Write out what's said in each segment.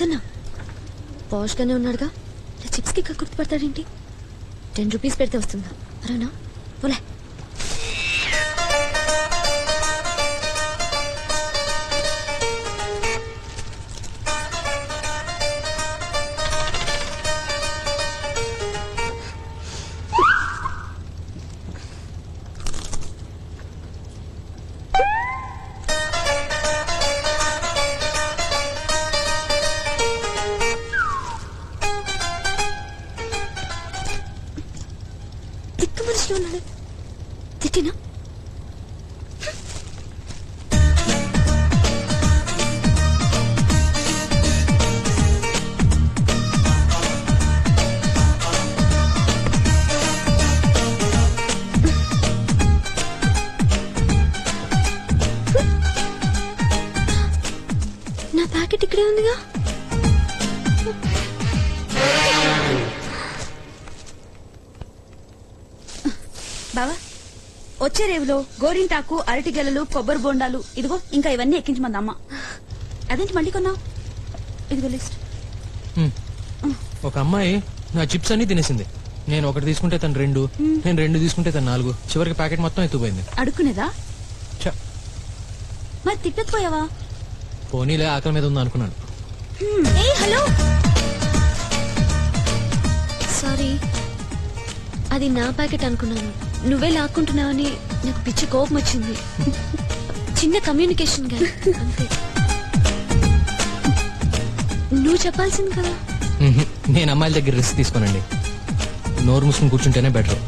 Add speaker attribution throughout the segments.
Speaker 1: ఇతన్నా పాష్ గానే ఉన్నాడుగా? చిప్స్కి గుర్తుపడతాడేంటి? Ten rupees పెడితే వస్తుందా? అరేనా పోలే. తిక్కు మనిషిలో ఉన్నాడు. తిట్టినా?
Speaker 2: వచ్చే రేవులో గోరింటాకు అరటి గెలలు కొబ్బరి బొండాలు. ఇదిగో ఇంకా ఇవన్నీ ఎక్కించమంది అమ్మ. అదేంటి మళ్ళీ కొన్నావు? ఇదిగో లిస్ట్.
Speaker 3: హ్మ్. ఒక అమ్మాయి నా చిప్స్ అన్ని తినేసింది. నేను ఒకటి తీసుకుంటే తను రెండు నేను రెండు తీసుకుంటే తను నాలుగు. చివరికి ప్యాకెట్ మొత్తం ఎత్తుపోయింది
Speaker 2: అడుక్కునేదా? మరి తిట్టకపోయావా?
Speaker 3: పోనీలే ఆకలి మీద ఉంది అనుకున్నాను.
Speaker 1: ఏ హలో! సారీ అది నా ప్యాకెట్ అనుకున్నాను. నువ్వే లాక్కుంటున్నావని నాకు పిచ్చి కోపం వచ్చింది. చిన్న కమ్యూనికేషన్గా అంతే. నువ్వు చెప్పాల్సింది కదా.
Speaker 3: నేను అమ్మాయిల దగ్గర రిస్క్ తీసుకోనండి. నోరు మూసుకుని కూర్చుంటేనే బెటర్.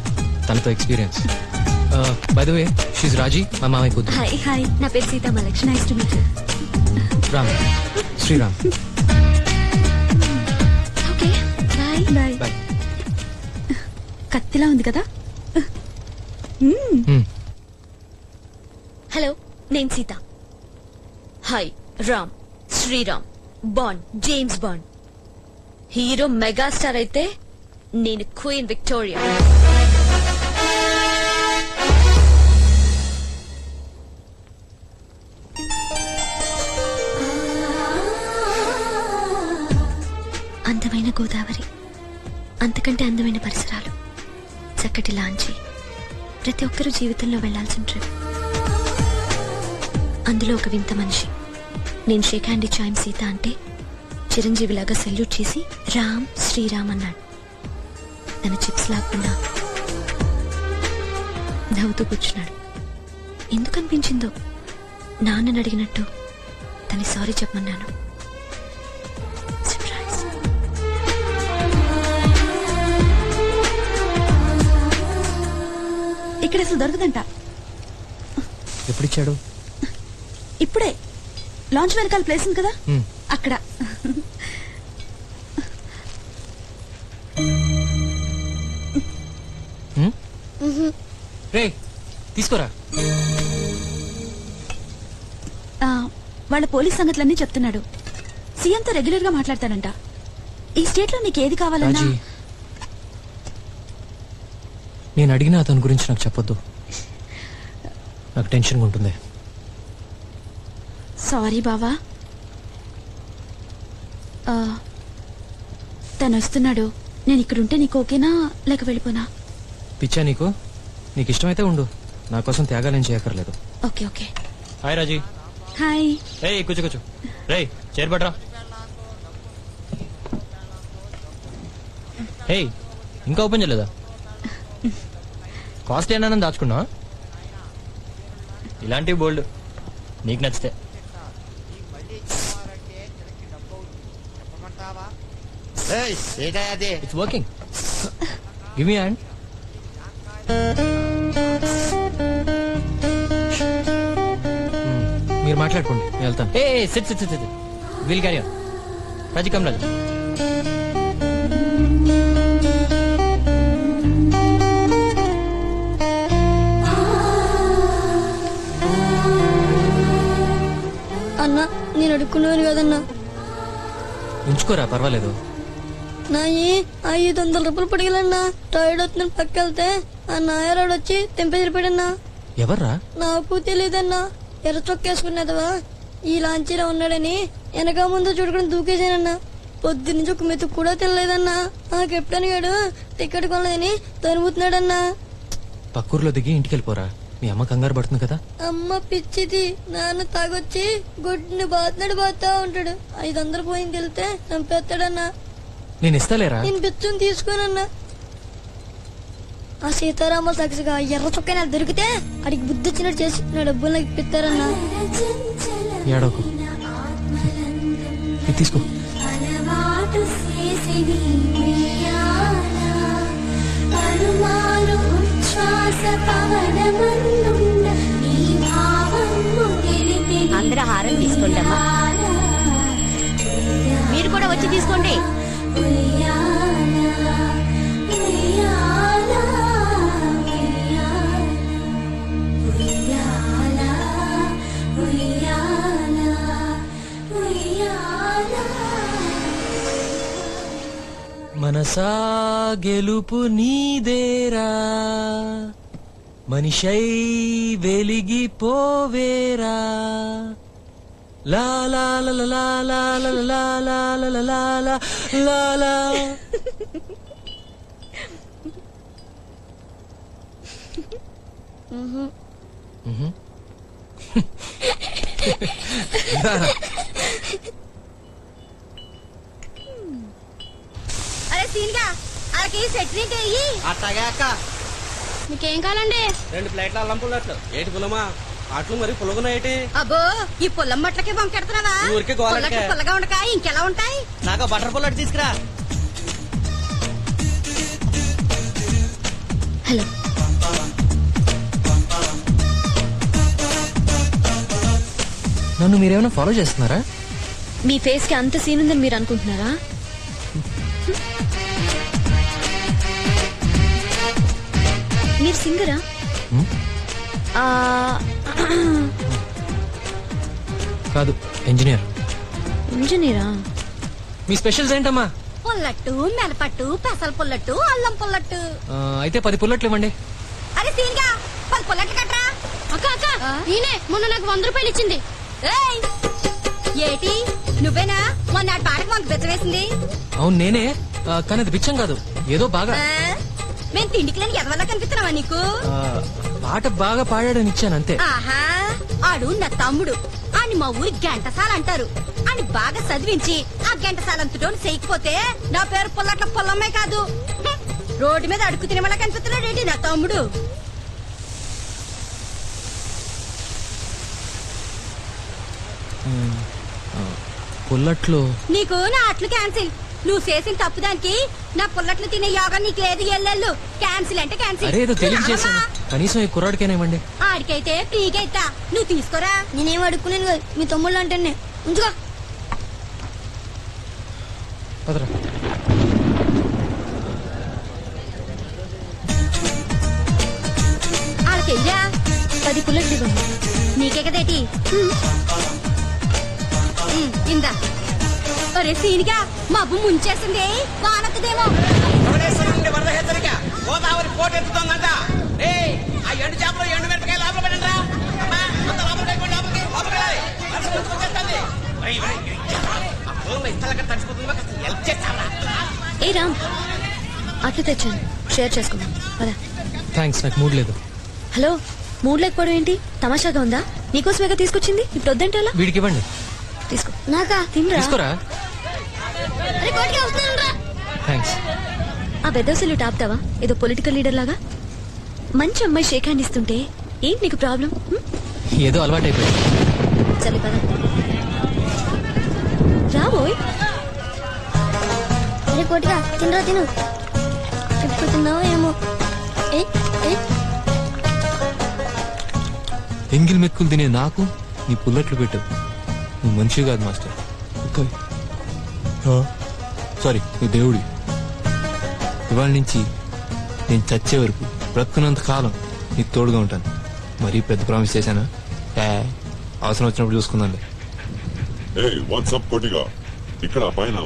Speaker 3: తనతో experience. By the way she's Raji మా మామయ్య కూతురు.
Speaker 1: Hi hi. నా పేరు Sita మలక్ష్మి.
Speaker 2: Nice to meet
Speaker 3: Ram. Sriram.
Speaker 1: Okay bye
Speaker 2: bye
Speaker 3: bye
Speaker 2: కత్తిలా ఉంది కదా.
Speaker 1: హలో నేను Sita hi Ram Sriram bond James Bond hero megastar అయితే నేను క్వీన్ విక్టోరియా అందమైన గోదావరి. అంతకంటే అందమైన పరిసరాలు. చక్కటి లాంచి. ప్రతి ఒక్కరూ జీవితంలో వెళ్ళాల్సిన ట్రిప్. అందులో ఒక వింత మనిషి. నేను షేక్ హ్యాండ్ ఇచ్చాయం సీత అంటే చిరంజీవిలాగా సెల్యూట్ చేసి రామ్ శ్రీరామ్ అన్నాడు. తన చిప్స్ లాక్కుండా నవ్వుతూ కూర్చున్నాడు. ఎందుకనిపించిందో నాన్నని అడిగినట్టు తన సారీ చెప్పమన్నాను.
Speaker 2: ఇక్కడ అసలు దొరకదంట.
Speaker 3: ఎప్పుడు ఇచ్చాడు
Speaker 2: ఇప్పుడే. లాంచ్ వెనకాల ప్లేస్ ఉంది కదా. అక్కడ.
Speaker 3: హ్మ్? రే తీసుకోరా?
Speaker 2: ఆ, వాళ్ళ పోలీస్ సంగతులన్నీ చెప్తున్నాడు. సీఎంతో రెగ్యులర్గా మాట్లాడతాడంట. ఈ స్టేట్లో నీకు ఏది కావాలన్నా
Speaker 3: నేను అడిగిన అతని గురించి నాకు చెప్పొద్దు. నాకు టెన్షన్గా ఉంటుంది.
Speaker 2: సారీ బావా. ఆ, తను వస్తున్నాడు. నేను ఇక్కడ ఉంటే నీకు ఓకేనా? లేక వెళ్ళిపోనా?
Speaker 3: పిచ్చా నీకు? నీకు ఇష్టమైతే ఉండు. నా కోసం త్యాగాలేం చేయక్కర్లేదు.
Speaker 2: Okay okay.
Speaker 3: Hi Raji.
Speaker 2: Hi.
Speaker 3: రే కూర్చో కూర్చో. రే చేరబడ్రా హే ఇంకా ఓపెన్ చేయలేదా? కాస్ట్ ఏమైనా దాచుకున్నా ఇలాంటివి బోల్డ్. నీకు నచ్చితే. It's working give me hand మీరు మాట్లాడుకోండి. నేను వెళ్తాను. ఏ sit sit sit will carry Raji come
Speaker 4: అన్న నేను అడుక్కున్నాను కదన్నా.
Speaker 3: ఉంచుకోరా పర్వాలేదు.
Speaker 4: నా ఈ ఐదు వందల రూపాయలు పడిగలన్నా టైర్డ్ అవుతుందని పక్కెళ్తే ఆ నాయరాడు వచ్చి తెంపేసిపోయాడన్నా
Speaker 3: ఎవర్రా?
Speaker 4: నాకు తెలియదన్నా ఎర్ర చొక్కేసుకున్నదవా ఈ లాంచీలో ఉన్నాడని వెనక ముందు చూడకుండా దూకేసానన్నా పొద్దు నుంచి ఒక మెతుకు కూడా తినలేదన్నా. ఆ కెప్టెన్ గాడు టికెట్ కొనలేదని తరుముతున్నాడన్నా.
Speaker 3: పక్కూర్లో దిగి ఇంటికి వెళ్ళిపోరా మీ అమ్మ కంగారు పడుతుంది కదా?
Speaker 4: అమ్మ పిచ్చిది. నాన్న తాగొచ్చి గుడ్ని బాతున్నాడు బాతా ఉంటాడు. ఐదు వందలు పోయింది వెళ్తే చంపేస్తాడన్నా.
Speaker 3: నేను ఇస్తాలేరా?
Speaker 4: నేను బిచ్చం తీసుకోనన్నా. ఆ సీతారామ సాక్షిగా ఎర్ర చొక్కైనా దొరికితే అడిగి బుద్ధి వచ్చినట్టు చేసి నా డబ్బులు నాకు ఇప్పిస్తారన్నా.
Speaker 3: ఏడోకు ఇది తీసుకో.
Speaker 2: అలవాటు
Speaker 5: అందరూ హారం తీసుకోండమ్మా మీరు కూడా వచ్చి తీసుకోండి.
Speaker 3: మనసా గెలుపు నీదేరా? మనిషై వెలిగిపోవేరా? లా లా లా
Speaker 5: సీన్గా వాళ్ళకి సెట్ నీట్ అయ్యి
Speaker 6: అట్టగా అక్క.
Speaker 5: మీకేం కావాలండి?
Speaker 7: రెండు ప్లేట్ల అల్లం పుల్లట్లు ఏటి పుల్లమా అట్లు మరి పులుగున్నాయేటి
Speaker 5: అబ్బో ఈ పుల్లం మట్లకి బొంకెడుతున్నావా?
Speaker 7: ఈ ఊరికే గోలకే.
Speaker 5: పుల్లట్లు పుల్లగా ఉండక ఇంకెలా ఉంటాయి?
Speaker 7: నాకు బటర్ పుల్లట్ తీసుకురా.
Speaker 1: హలో.
Speaker 3: నన్ను మీరేమైనా ఫాలో చేస్తున్నారా?
Speaker 1: మీ ఫేస్కి అంత సీన్ ఉందని మీరు అనుకుంటున్నారా? మీరు సింగరా?
Speaker 3: కాదు ఇంజనీర్.
Speaker 5: ఇంజనీరా?
Speaker 3: మీ స్పెషల్స్ ఏంటమ్మా?
Speaker 5: పుల్లట్టు మెలపట్టు పెసల పుల్లట్టు అల్లం పుల్లట్టు.
Speaker 3: ఆ, అయితే పది పుల్లట్లు ఇవ్వండి.
Speaker 5: అరే సీన్గా పది పుల్లట్లు కట్టరా అక్క అక్క నేనే. మొన్న నాకు వంద రూపాయలు ఇచ్చింది. ఏటి? నువ్వేనా? మొన్న నాటి పాటకు మనకు బెచ్చవేసింది
Speaker 3: అవును నేనే. కానీ అది బిచ్చం కాదు. ఏదో బాగా.
Speaker 5: మేము తిండికి లేని ఎదవల్ల కనిపిస్తున్నావా నీకు?
Speaker 3: ఆ, పాట బాగా పాడాడని ఇచ్చాను అంతే.
Speaker 5: ఆహా ఆడు నా తమ్ముడు. అని మా ఊరి గంటసాల అంటారు. అని బాగా చదివించి ఆ గంటసాలంతటో చేయకపోతే నా పేరు పుల్లట్ల పొల్లమ్మే కాదు. హ్మ్. రోడ్డు మీద అడుగు తినే వాళ్ళ కనిపిస్తున్నాడేంటి నా తమ్ముడు?
Speaker 3: పుల్లట్లు
Speaker 5: నీకు నా అట్లు క్యాన్సిల్ నువ్వు చేసిన తప్పుదానికి నా పుల్లట్లు తినే యోగా నీకు లేదు ఎల్లెళ్ళు క్యాన్సిల్ అంటే క్యాన్సిల్ రావా?
Speaker 3: కనీసం ఈ కుర్రాడికైనా ఇవ్వండి.
Speaker 5: ఆడికైతే ఫ్రీగా ఇస్తా నువ్వు తీసుకోరా.
Speaker 4: నేనేం అడుక్కునేది కాదు మీ తమ్ముళ్ళు అంటే ఉంచుకో.
Speaker 3: పదరా.
Speaker 5: వాళ్ళకెయ్యరా
Speaker 1: పది పుల్లట్లు
Speaker 5: నీకే కదేటి ఇందా. ఒరే సీనిగా మబ్బు ముంచేసింది. వానొక్కదేమో.
Speaker 7: వరద హెచ్చరిక గోదావరి పోటెత్తుతోందంట ఏయ్ ఆ ఎండు చేపలు ఎండు మిరపకాయ లోపల పెట్టండి రా.
Speaker 1: ఏ రామ్ అట్లు తెచ్చాను. షేర్ పదా.
Speaker 3: థ్యాంక్స్ నాకు మూడ్ లేదు.
Speaker 1: హలో మూడ్ లేకపోవడం ఏంటి? తమాషాగా ఉందా? నీకోసమేగా తీసుకొచ్చింది? ఇప్పుడు వద్దంటే
Speaker 3: వీడికి ఇవ్వండి.
Speaker 1: తీసుకో. నాకా తినరా.
Speaker 3: తీసుకోరా. థ్యాంక్స్
Speaker 1: ఆ బెదవసలు టాపుతావా ఏదో పొలిటికల్ లీడర్ లాగా? మంచి అమ్మాయి షేక్ హ్యాండ్ ఇస్తుంటే ఏంటి నీకు ప్రాబ్లం?
Speaker 3: ఏదో అలవాటైపోయింది.
Speaker 1: సరే పద. రాబోయ్
Speaker 4: అరే కోటిగా తినరా తిను. ఎప్పుడు తిన్నావో ఏమో. ఏయ్ ఏయ్
Speaker 8: ఎంగిల్ మెక్కులు తినే నాకు నీ పుల్లట్లు పెట్టు నువ్వు మనిషి కాదు మాస్టర్. ఆ, సారీ నువ్వు దేవుడి. ఇవాళ నుంచి నేను చచ్చే వరకు బ్రతుకున్నంత కాలం నీకు తోడుగా ఉంటాను. మరీ పెద్ద ప్రామిస్ చేశానా? ఏ, అవసరం వచ్చినప్పుడు చూసుకుందాంలే.
Speaker 9: ఏ వాట్సాప్ కొట్టిగా? ఇక్కడ పైన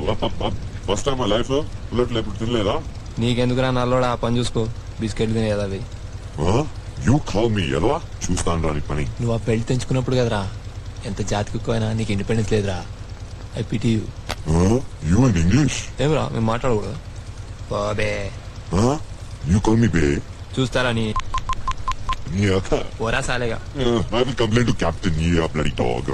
Speaker 9: ఫస్ట్ టైం లైఫ్లో బుల్లెట్లు ఎప్పుడు తినలేదా?
Speaker 8: నీకెందుకురా నల్లోడా ఆ పని చూసుకో. బిస్కెట్లు తినేది అవి.
Speaker 9: యూ కాల్ మీ ఎలా? చూస్తాను రాని పని.
Speaker 8: నువ్వు ఆ పెళ్ళి తెంచుకున్నప్పుడు కదరా. ఎంత జాతి కుక్కైనా నీకు ఇండిపెండెన్స్ లేదురా. I pity you
Speaker 9: you in English
Speaker 8: ఏమరా మేము మాట్లాడకూడదా? బాబే
Speaker 9: యూ కాల్ మీ బే.
Speaker 8: చూస్తారా నీ
Speaker 9: నీ అక్క?
Speaker 8: ఓరా సాలేగా.
Speaker 9: I will complaint to captain you bloody dog